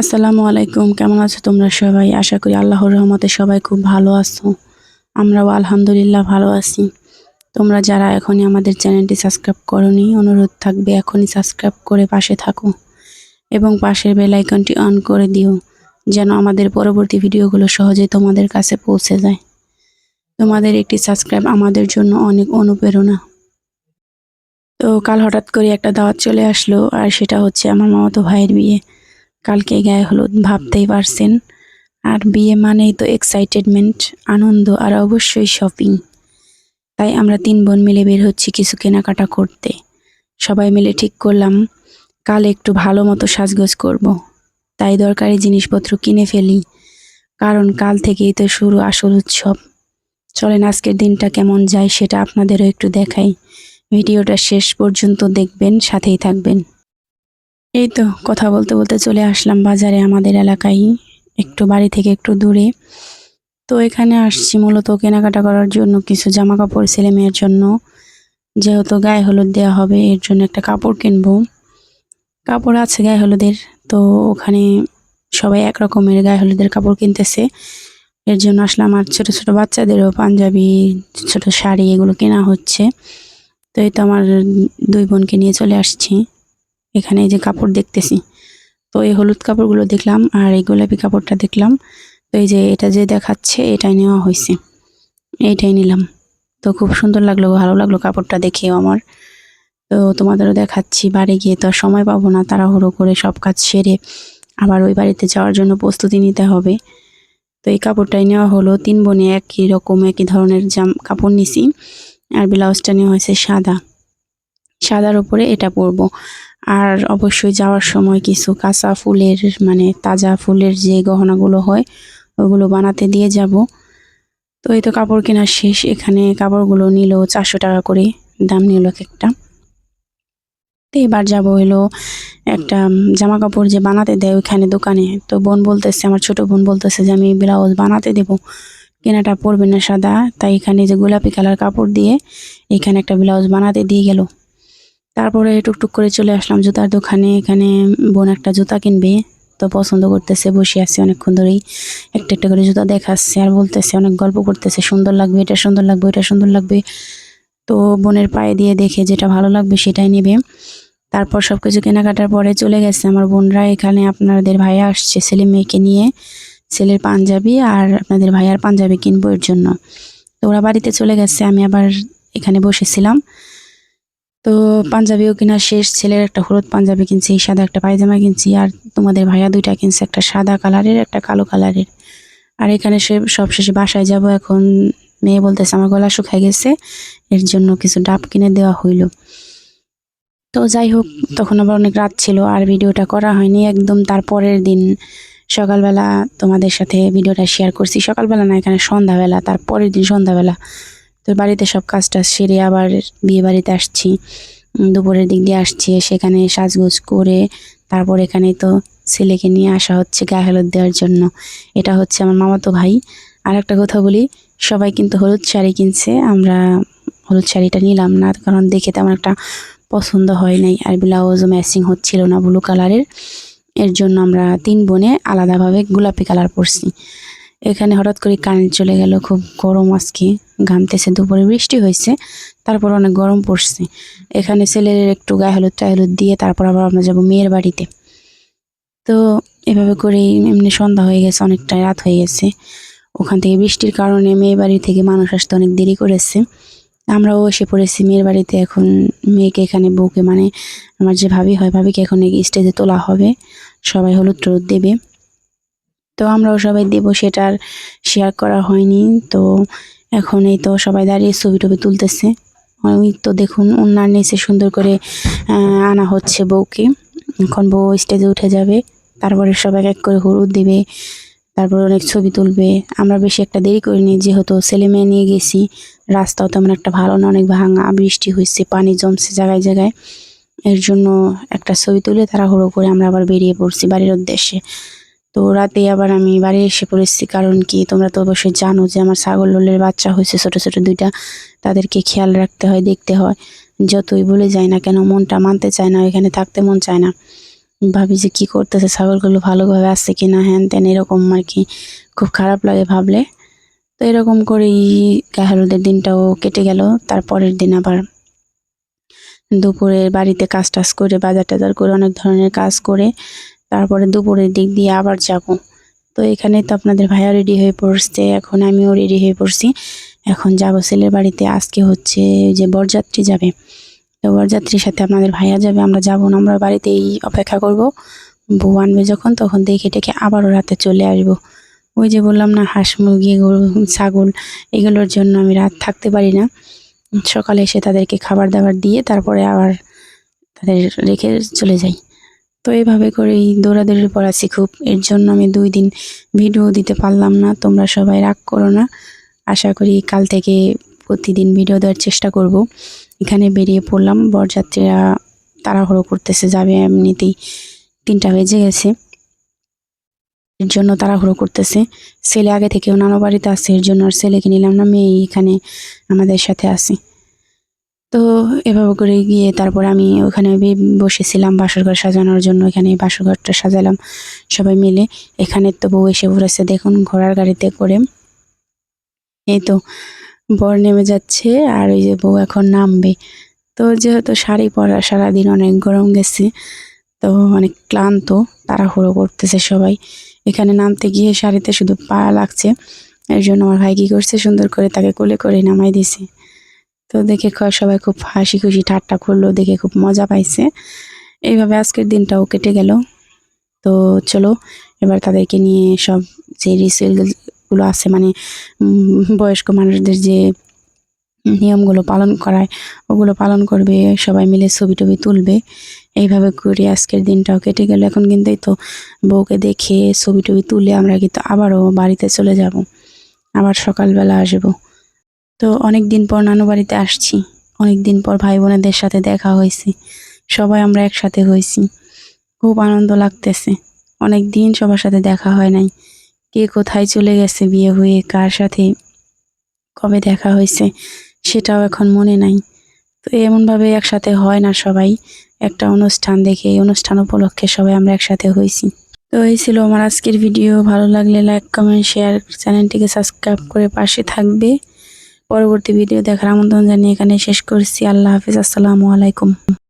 আসসালামু আলাইকুম, কেমন আছো তোমরা সবাই? আশা করি আল্লাহর রহমতে সবাই খুব ভালো আছো। আমরাও আলহামদুলিল্লাহ ভালো আছি। তোমরা যারা এখনই আমাদের চ্যানেলটি সাবস্ক্রাইব করনি, অনুরোধ থাকবে এখনই সাবস্ক্রাইব করে পাশে থাকো এবং পাশের বেল আইকনটি অন করে দিও, যেন আমাদের পরবর্তী ভিডিওগুলো সহজেই তোমাদের কাছে পৌঁছে যায়। তোমাদের একটি সাবস্ক্রাইব আমাদের জন্য অনেক অনুপ্রেরণা। তো কাল হঠাৎ করে একটা দাওয়াত চলে আসলো, আর সেটা হচ্ছে আমার মামাতো ভাইয়ের বিয়ে। কালকে গায়ে হলুদ, ভাবতেই পারছেন। আর বিয়ে মানেই তো এক্সাইটেডমেন্ট আনন্দ আর অবশ্যই শপিং তাই আমরা তিন বোন মিলে বের হচ্ছি কিছু কেনাকাটা করতে। সবাই মিলে ঠিক করলাম, কাল একটু ভালো মতো সাজগোজ করব। তাই দরকারি জিনিসপত্র কিনে ফেলি, কারণ কাল থেকেই তো শুরু আসল উৎসব। চলেন আজকের দিনটা কেমন যায় সেটা আপনাদেরও একটু দেখাই। ভিডিওটা শেষ পর্যন্ত দেখবেন, সাথেই থাকবেন। এই তো কথা বলতে বলতে চলে আসলাম বাজারে আমাদের এলাকায়, একটু বাড়ি থেকে একটু দূরে। তো এখানে আসছি মূলত কেনাকাটা করার জন্য কিছু জামা কাপড় ছেলে মেয়ের জন্য। যেহেতু গায়ে হলুদ দেওয়া হবে, এর জন্য একটা কাপড় কিনবো। কাপড় আছে গায়ে হলুদের, তো ওখানে সবাই এক রকমের গায়ে হলুদের কাপড় কিনতেছে। এর জন্য আসলাম আর ছোট ছোট বাচ্চাদেরও পাঞ্জাবি, ছোট শাড়ি এগুলো কেনা হচ্ছে। তো এই তো আমার দুই বোনকে নিয়ে চলে আসছি। এখানে এই যে কাপড় দেখতেছি। তো এই হলুদ কাপড়গুলো দেখলাম আর এই গোলাপি কাপড়টা দেখলাম। তো এই যে এটা যে দেখাচ্ছে, এটাই নেওয়া হয়েছে। এইটাই নিলাম। তো খুব সুন্দর লাগল, ভালো লাগল কাপড়টা দেখেও আমার। তো তোমাদেরও দেখাচ্ছি, বাড়ি গিয়ে তো সময় পাবো না, তাড়াহুড়ো করে সব কাজ সেরে আবার ওই বাড়িতে যাওয়ার জন্য প্রস্তুতি নিতে হবে। তো এই কাপড়টাই নেওয়া হলো, তিন বোনে একই রকম, একই ধরনের জাম, কাপড় নিছি। আর ব্লাউজটা নেওয়া হয়েছে সাদা। সাদার উপরে এটা পরবো। আর অবশ্যই যাওয়ার সময় কিছু কাঁচা ফুলের মানে তাজা ফুলের যে গহনাগুলো হয়, ওগুলো বানাতে দিয়ে যাব। তো এই তো কাপড় কেনা শেষ। এখানে কাপড়গুলো নিল চারশো টাকা করে, দাম নিল এক একটা। তো এবার যাব হলো একটা জামা কাপড় যে বানাতে দেয় ওইখানে দোকানে। তো বোন বলতেছে, আমার ছোট বোন বলতেছে যে, আমি ব্লাউজ বানাতে দেব। কেনাটা পরবে না সাদা। তাই এখানে যে গোলাপি কালার কাপড় দিয়ে এখানে একটা ব্লাউজ বানাতে দিয়ে গেল। তারপরে টুকটুক করে চলে আসলাম জুতার দোকানে। এখানে বোন একটা জুতা কিনবে, তো পছন্দ করতেছে, বসে আছে অনেকক্ষণ ধরেই। একটা একটা করে জুতা দেখাচ্ছে আর বলতেছে, অনেক গল্প করতেছে, সুন্দর লাগবে, এটা সুন্দর লাগবে এটা সুন্দর লাগবে। তো বোনের পায়ে দিয়ে দেখে যেটা ভালো লাগবে সেটাই নেবে। তারপর সব কিছু কেনাকাটার পরে চলে গেছে আমার বোনরা। এখানে আপনাদের ভাইয়া আসছে ছেলে মেয়েকে নিয়ে, ছেলের পাঞ্জাবি আর আপনাদের ভাইয়ার পাঞ্জাবি কিনবো এর জন্য। তো ওরা বাড়িতে চলে গেছে, আমি আবার এখানে বসেছিলাম। তো পাঞ্জাবিও কিনা শেষ, ছেলের একটা হলুদ পাঞ্জাবি কিনছি, সাদা একটা পায়জামা কিনছি, আর তোমাদের ভাইয়া দুইটা কিনছে একটা সাদা কালারের, একটা কালো কালারের। আর এখানে সে সব শেষে বাসায় যাব এখন, মেয়ে বলতেছে আমার গলা শুকাই গেছে, এর জন্য কিছু ডাব কিনে দেওয়া হইল। তো যাই হোক, তখন আবার অনেক রাত ছিল, আর ভিডিওটা করা হয়নি, একদম তার পরের দিন সকালবেলা তোমাদের সাথে ভিডিওটা শেয়ার করছি। সকালবেলা না, এখানে সন্ধ্যাবেলা, তার পরের দিন সন্ধ্যাবেলা। তো বাড়িতে সব কাজটা সেরে আবার বিয়ে বাড়িতে আসছি। দুপুরের দিক দিয়ে আসছি, সেখানে সাজগোজ করে তারপর এখানে তো ছেলেকে নিয়ে আসা হচ্ছে গায়ে হলুদ দেওয়ার জন্য। এটা হচ্ছে আমার মামাতো ভাই। আর একটা কথা বলি, সবাই কিন্তু হলুদ শাড়ি কিনছে, আমরা হলুদ শাড়িটা নিলাম না, কারণ দেখে তেমন একটা পছন্দ হয় নাই। আর ব্লাউজও ম্যাচিং হচ্ছিল না ব্লু কালারের। এর জন্য আমরা তিন বোনে আলাদাভাবে গোলাপি কালার পরছি। এখানে হঠাৎ করে কারেন্ট চলে গেল, খুব গরম আজকে, ঘামতেছে, দুপুরে বৃষ্টি হয়েছে, তারপর অনেক গরম পড়ছে। এখানে ছেলের একটু গায়ে হলুদ টায়ে হলুদ দিয়ে তারপর আবার আমরা যাব মেয়ের বাড়িতে। তো এভাবে করেই এমনি সন্ধ্যা হয়ে গেছে অনেকটাই রাত হয়ে গেছে। ওখান থেকে বৃষ্টির কারণে মেয়ের বাড়ি থেকে মানুষ আসতে অনেক দেরি করেছে। আমরাও এসে পড়েছি মেয়ের বাড়িতে, এখন মেয়েকে এখানে বউকে মানে আমার যে ভাবি হয়, ভাবিকে এখন স্টেজে তোলা হবে। সবাই হলুদ টলুদ দেবে। তো আমরাও সবাই দেবো সেটা আর শেয়ার করা হয়নি। তো এখন এই তো সবাই দাঁড়িয়ে ছবি টবি তুলতেছে। ওই তো দেখুন ওনার নিচে সুন্দর করে আনা হচ্ছে বউকে। এখন বউ স্টেজে উঠে যাবে। তারপরে সবাই এক করে হলুদ দেবে। তারপর অনেক ছবি তুলবে। আমরা বেশি একটা দেরি করিনি, যেহেতু ছেলে মেয়ে নিয়ে গেছি। রাস্তাও তেমন একটা ভালো না, অনেক ভাঙা, বৃষ্টি হয়েছে, পানি জমছে জায়গায় জায়গায়। এর জন্য একটা ছবি তুলে তারা তাড়াহুড়ো করে আমরা আবার বেরিয়ে পড়ছি বাড়ির উদ্দেশ্যে। তো রাতে আবার আমি বাড়ি এসে পড়েছি। কারণ কি, তোমরা তো অবশ্যই জানো যে আমার ছাগল লোলের বাচ্চা হয়েছে, ছোট ছোট দুইটা। তাদেরকে খেয়াল রাখতে হয়, দেখতে হয়। যতই বলে যায় না কেন, মনটা মানতে চায় না, এখানে থাকতে মন চায় না। ভাবি যে কি করতেছে, ছাগলগুলো ভালোভাবে আসছে কি না, হ্যান ত্যান, এরকম আর কি। খুব খারাপ লাগে ভাবলে। তো এরকম করেই গায়ে দিনটাও কেটে গেল। তারপরের দিন আবার দুপুরে বাড়িতে কাজ টাজ করে বাজার টাজার করে, অনেক ধরনের কাজ করে তারপরে দুপুরের দিক দিয়ে আবার যাব। তো এখানে তো আপনাদের ভাইয়া রেডি হয়ে পড়ছে, এখন আমিও রেডি হয়ে পড়ছি। এখন যাব ছেলের বাড়িতে, আজকে হচ্ছে যে বরযাত্রী যাবে। তো বরযাত্রীর সাথে আপনাদের ভাইয়া যাবে, আমরা যাব না, আমরা বাড়িতেই অপেক্ষা করব। বউ আনবে যখন, তখন দেখে টেকে আবারও রাতে চলে আসব। ওই যে বললাম না, হাঁস মুরগি, গরু, ছাগল, এগুলোর জন্য আমি রাত থাকতে পারি না। সকালে এসে তাদেরকে খাবার দাবার দিয়ে তারপরে আবার তাদের রেখে চলে যাই। তো এইভাবে করেই দৌড়াদৌড়ির পর আছি খুব। এর জন্য আমি দুই দিন ভিডিও দিতে পারলাম না। তোমরা সবাই রাগ করো না। আশা করি কাল থেকে প্রতিদিন ভিডিও দেওয়ার চেষ্টা করব। এখানে বেরিয়ে পড়লাম। বরযাত্রীরা তাড়াহুড়ো করতেছে, যাবে এমনিতেই তিনটা বেজে গেছে। এর জন্য তাড়াহুড়ো করতেছে। ছেলে আগে থেকে নানো বাড়িতে আছে, এর জন্য আর ছেলেকে নিলাম না মেয়ে এখানে আমাদের সাথে আছে। তো এভাবে করে গিয়ে তারপর আমি ওখানে বসেছিলাম বাসরঘর সাজানোর জন্য। এখানে বাসরঘরটা সাজালাম সবাই মিলে। এখানে তো বউ এসে পড়েছে দেখুন ঘোড়ার গাড়িতে করে। এই তো বর নেমে যাচ্ছে আর ওই যে বউ এখন নামবে। তো যেহেতু শাড়ি পরা সারাদিন অনেক গরম গেছে, তো অনেক ক্লান্ত, তাড়াহুড়ো করতেছে সবাই। এখানে নামতে গিয়ে শাড়িতে শুধু পা লাগছে। এর জন্য আমার ভাই কি করছে? সুন্দর করে তাকে কোলে করে নামাই দিছে। তো দেখে সবাই খুব হাসি খুশি ঠাট্টা করল, দেখে খুব মজা পাইছে। এইভাবে আজকের দিনটাও কেটে গেল। তো চলো, এবার তাদেরকে নিয়ে সব যে রিচুয়ালগুলো আছে মানে বয়স্ক মানুষদের যে নিয়মগুলো পালন করায়, ওগুলো পালন করবে, সবাই মিলে ছবি টবি তুলবে। এইভাবে করে আজকের দিনটাও কেটে গেল। এখন কিন্তু তো বউকে দেখে ছবি টবি তুলে আমরা কিন্তু আবারও বাড়িতে চলে যাব। আবার সকালবেলা আসব। তো অনেক দিন পর নানু বাড়িতে আসছি। অনেক দিন পর ভাই বোনেদের সাথে দেখা হয়েছে। সবাই আমরা একসাথে হয়েছি। খুব আনন্দ লাগতেছে। অনেক দিন সবার সাথে দেখা হয় নাই। কে কোথায় চলে গেছে বিয়ে হয়ে, কার সাথে কবে দেখা হয়েছে, সেটাও এখন মনে নাই। তো এমনভাবে একসাথে হয় না সবাই। একটা অনুষ্ঠান দেখে, এই অনুষ্ঠান উপলক্ষে সবাই আমরা একসাথে হয়েছি। তো এই ছিল আমার আজকের ভিডিও। ভালো লাগলে লাইক কমেন্ট শেয়ার চ্যানেলটিকে সাবস্ক্রাইব করে পাশে থাকবে। পরবর্তী ভিডিও দেখার আমন্ত্রণ জানিয়ে এখানে শেষ করছি। আল্লাহ হাফিজ। আসসালামু আলাইকুম।